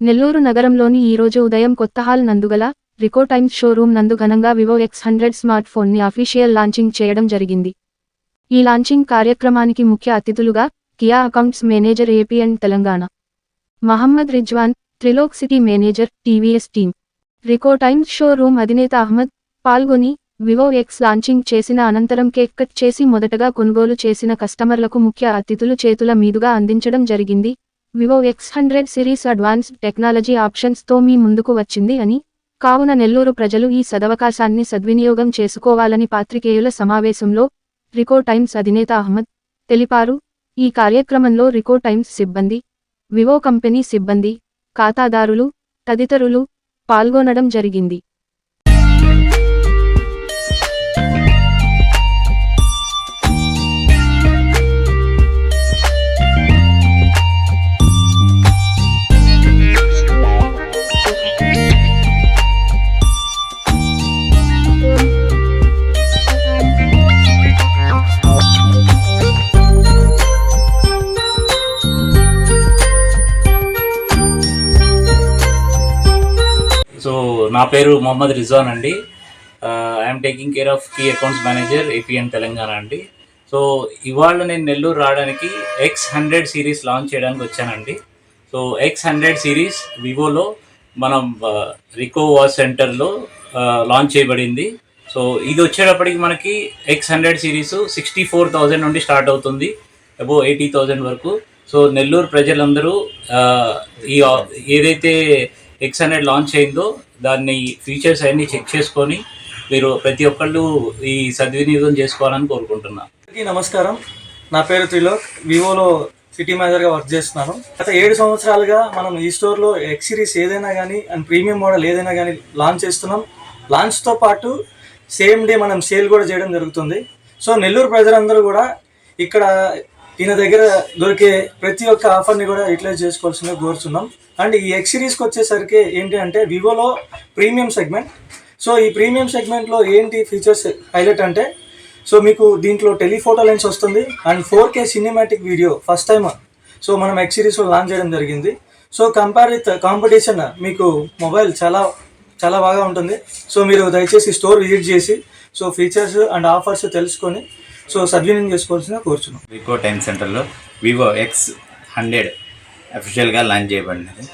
నెల్లూరు నగరంలోని ఈరోజు ఉదయం కొత్త హాల్ నందుగల రికో టైమ్స్ షోరూమ్ నందు ఘనంగా వివో ఎక్స్ హండ్రెడ్ స్మార్ట్ ఫోన్ని అఫీషియల్ లాంచింగ్ చేయడం జరిగింది. ఈ లాంచింగ్ కార్యక్రమానికి ముఖ్య అతిథులుగా key accounts manager AP and Telangana. Mohammad Rizwan Trilok city manager TVS team. Rico Times showroom అధినేత అహ్మద్ పాల్గొని వివో ఎక్స్ లాంచింగ్ చేసిన అనంతరం కేక్ కట్ చేసి మొదటగా కొనుగోలు చేసిన కస్టమర్లకు ముఖ్య అతిథులు చేతుల మీదుగా అందించడం జరిగింది. Vivo X hundred series advanced technology ఆప్షన్స్తో మీ ముందుకు వచ్చింది అని కావున నెల్లూరు ప్రజలు ఈ సదవకాశాన్ని సద్వినియోగం చేసుకోవాలని పాత్రికేయుల సమావేశంలో రికో టైమ్స్ అధినేత అహ్మద్ తెలిపారు. ఈ కార్యక్రమంలో రికో టైమ్స్ సిబ్బంది వివో కంపెనీ సిబ్బంది ఖాతాదారులు తదితరులు పాల్గొనడం జరిగింది. నా పేరు మొహమ్మద్ రిజ్వాన్ అండి. I'm taking care of key accounts manager AP and Telangana అండి. సో ఇవాళ నేను నెల్లూరు రావడానికి ఎక్స్ హండ్రెడ్ సిరీస్ లాంచ్ చేయడానికి వచ్చానండి. సో ఎక్స్ హండ్రెడ్ సిరీస్ వివోలో మనం రికో వాచ్ సెంటర్లో లాంచ్ చేయబడింది. సో ఇది వచ్చేటప్పటికి మనకి X hundred series sixty four thousand నుండి స్టార్ట్ అవుతుంది. అబో ఎయిటీ థౌజండ్ వరకు. సో నెల్లూరు ప్రజలందరూ ఈ ఏదైతే ఎక్స్ హండ్రెడ్ లాంచ్ అయిందో దాన్ని ఫీచర్స్ అన్నీ చెక్ చేసుకొని మీరు ప్రతి ఒక్కళ్ళు ఈ సద్వినియోగం చేసుకోవాలని కోరుకుంటున్నాను నమస్కారం. నా పేరు త్రిలోక్. వివోలో సిటీ మేనేజర్గా వర్క్ చేస్తున్నాను. గత ఏడు సంవత్సరాలుగా మనం ఈ స్టోర్లో ఎక్స్ సిరీస్ ఏదైనా కానీ అండ్ ప్రీమియం మోడల్ ఏదైనా కానీ లాంచ్ చేస్తున్నాం. లాంచ్తో పాటు సేమ్ డే మనం సేల్ కూడా చేయడం జరుగుతుంది. సో నెల్లూరు ప్రజలందరూ కూడా ఇక్కడ ఈయన దగ్గర దొరికే ప్రతి ఒక్క ఆఫర్ని కూడా యూటిలైజ్ చేసుకోవాల్సిందిగా కోరుతున్నాం అండ్ ఈ ఎక్స్ సిరీస్కి వచ్చేసరికి ఏంటి అంటే వివోలో ప్రీమియం సెగ్మెంట్ సో ఈ ప్రీమియం సెగ్మెంట్లో ఏంటి ఫీచర్స్ హైలైట్ అంటే సో మీకు దీంట్లో టెలిఫోటో లెన్స్ వస్తుంది and four K cinematic video first time so మనం ఎక్స్ సిరీస్లో లాంచ్ చేయడం జరిగింది. సో కంపేర్ విత్ కాంపిటీషన్ మీకు మొబైల్ చాలా చాలా బాగా ఉంటుంది. సో మీరు దయచేసి స్టోర్ విజిట్ చేసి సో ఫీచర్స్ అండ్ ఆఫర్స్ తెలుసుకొని సో సద్వినియోగం చేసుకోవాల్సిన కోరుచున్నాం. వికో టైమ్ సెంటర్లో వివో ఎక్స్ హండ్రెడ్ అఫీషియల్గా లాంచ్ చేయబడినది.